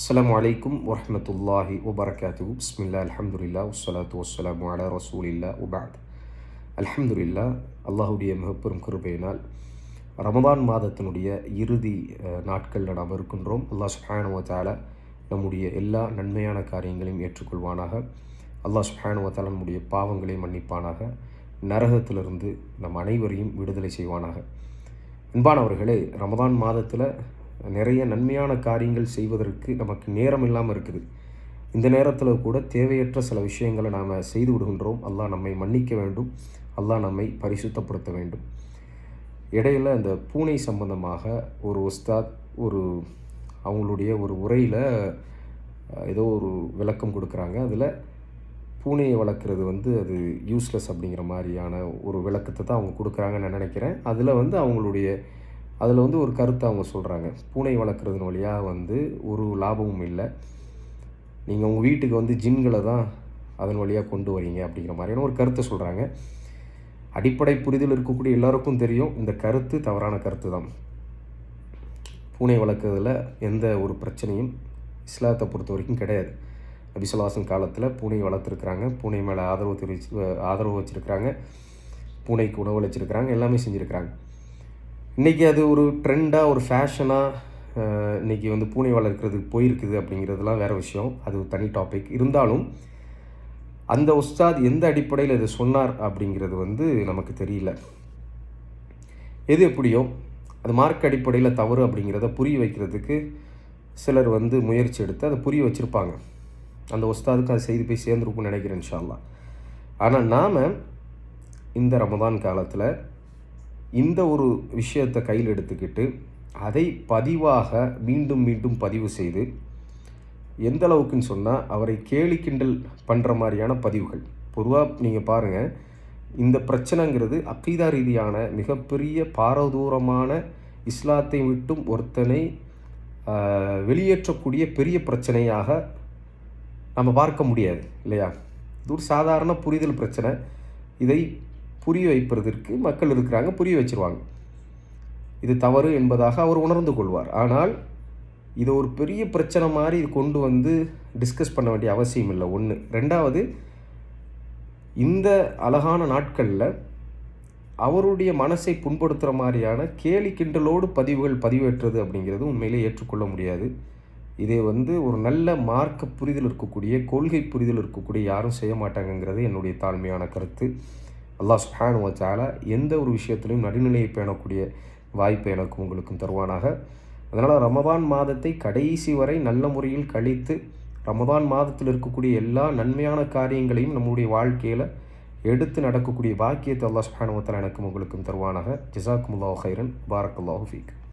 அஸ்லாம் வலைக்கும் வரமத்துல்லாஹி வபரகாத்து பிஸ்மில்லா அலமதுல்லா உஸ்லாத்து வஸ்லாம் அலா ரசூலில்லா உபாத் அலமதுல்லா அல்லாஹுடைய மிகப்பெரும் கிருபையினால் ரமதான் மாதத்தினுடைய இறுதி நாட்களில் நாம் இருக்கின்றோம். அல்லாஹ் சுஹானுவத்தால நம்முடைய எல்லா நன்மையான காரியங்களையும் ஏற்றுக்கொள்வானாக. அல்லாஹ் சுஹானுவத்தால நம்முடைய பாவங்களை மன்னிப்பானாக. நரகத்திலிருந்து நம் அனைவரையும் விடுதலை செய்வானாக. அன்பானவர்களே ரமதான் மாதத்தில் நிறைய நன்மையான காரியங்கள் செய்வதற்கு நமக்கு நேரம் இல்லாமல் இருக்குது. இந்த நேரத்தில் கூட தேவையற்ற சில விஷயங்களை நாம் செய்து விடுகின்றோம். அல்லாஹ் நம்மை மன்னிக்க வேண்டும். அல்லாஹ் நம்மை பரிசுத்தப்படுத்த வேண்டும். இடையில் அந்த பூனை சம்பந்தமாக ஒரு உஸ்தாத் ஒரு அவங்களுடைய ஒரு உரையில் ஏதோ ஒரு விளக்கம் கொடுக்குறாங்க. அதில் பூனையை வளர்க்குறது வந்து அது யூஸ்லெஸ் அப்படிங்கிற மாதிரியான ஒரு விளக்கத்தை தான் அவங்க கொடுக்குறாங்கன்னு நான் நினைக்கிறேன். அதில் வந்து அவங்களுடைய அதில் வந்து ஒரு கருத்தை அவங்க சொல்கிறாங்க பூனை வளர்க்குறதுன் வழியாக வந்து ஒரு லாபமும் இல்லை. நீங்கள் உங்கள் வீட்டுக்கு வந்து ஜின்களை தான் அதன் வழியாக கொண்டு வரீங்க அப்படிங்கிற மாதிரியான ஒரு கருத்தை சொல்கிறாங்க அடிப்படை புரிதல் இருக்கக்கூடிய எல்லாருக்கும் தெரியும். இந்த கருத்து தவறான கருத்து தான். பூனை வளர்க்குறதுல எந்த ஒரு பிரச்சனையும் இஸ்லாத்தை பொறுத்த வரைக்கும் கிடையாது. நபிசுலாசன் காலத்தில் பூனை வளர்த்துருக்குறாங்க. பூனை மேலே ஆதரவு தெரிவிச்சு ஆதரவு வச்சுருக்குறாங்க. பூனைக்கு உணவு வச்சுருக்குறாங்க எல்லாமே செஞ்சுருக்கிறாங்க. இன்றைக்கி அது ஒரு ட்ரெண்டாக ஒரு ஃபேஷனாக இன்றைக்கி வந்து பூனை வளர்க்குறதுக்கு போயிருக்குது அப்படிங்கிறதுலாம் வேறு விஷயம். அது தனி டாபிக் இருந்தாலும் அந்த உஸ்தாத் எந்த அடிப்படையில் இதை சொன்னார் அப்படிங்கிறது வந்து நமக்கு தெரியல. எது எப்படியோ அது மார்க் அடிப்படையில் தவறு அப்படிங்கிறத புரிய வைக்கிறதுக்கு சிலர் வந்து முயற்சி எடுத்து அதை புரிய வச்சுருப்பாங்க. அந்த உஸ்தாதுக்கு அது செய்து போய் சேர்ந்துருக்கும்னு நினைக்கிறேன் இன்ஷால்லா ஆனால் நாம் இந்த ரமதான் காலத்தில் இந்த ஒரு விஷயத்தை கையில் எடுத்துக்கிட்டு அதை பதிவாக மீண்டும் மீண்டும் பதிவு செய்து எந்த அளவுக்குன்னு சொன்னால் அவரை கேலி கிண்டல் பண்ணுற மாதிரியான பதிவுகள். பொதுவாக நீங்கள் பாருங்கள் இந்த பிரச்சனைங்கிறது அக்கீதா ரீதியான மிகப்பெரிய பாரதூரமான இஸ்லாத்தை விட்டும் ஒருத்தனை வெளியேற்றக்கூடிய பெரிய பிரச்சனையாக நம்ம பார்க்க முடியாது இல்லையா? இது ஒரு சாதாரண புரிதல் பிரச்சனை. இதை புரிய வைப்பதற்கு மக்கள் இருக்கிறாங்க புரிய வச்சுருவாங்க. இது தவறு என்பதாக அவர் உணர்ந்து கொள்வார். ஆனால் இதை ஒரு பெரிய பிரச்சனை மாதிரி கொண்டு வந்து டிஸ்கஸ் பண்ண வேண்டிய அவசியம் இல்லை. ஒன்று ரெண்டாவது இந்த அழகான நாட்களில் அவருடைய மனசை புண்படுத்துகிற மாதிரியான கேலி கிண்டலோடு பதிவுகள் பதிவேற்றுறது அப்படிங்கிறது உண்மையிலே ஏற்றுக்கொள்ள முடியாது. இதை வந்து ஒரு நல்ல மார்க்க புரிதல் இருக்கக்கூடிய கொள்கை புரிதல் இருக்கக்கூடிய யாரும் செய்ய மாட்டாங்கங்கிறது என்னுடைய தாழ்மையான கருத்து. அல்லாஹ் சுஹானு வச்சால எந்த ஒரு விஷயத்திலையும் நடுநிலையை பேணக்கூடிய வாய்ப்பை எனக்கும் உங்களுக்கும் தருவானாக. அதனால் ரமதான் மாதத்தை கடைசி வரை நல்ல முறையில் கழித்து ரமதான் மாதத்தில் இருக்கக்கூடிய எல்லா நன்மையான காரியங்களையும் நம்முடைய வாழ்க்கையில் எடுத்து நடக்கக்கூடிய பாக்கியத்தை அல்லாஹ் சுஹானுவத்தால் எனக்கும் உங்களுக்கும் தருவானாக. ஜிசாக்குமுல்லாஹ் ஹைரன் பாரக் அல்லாஹு ஃபீக்.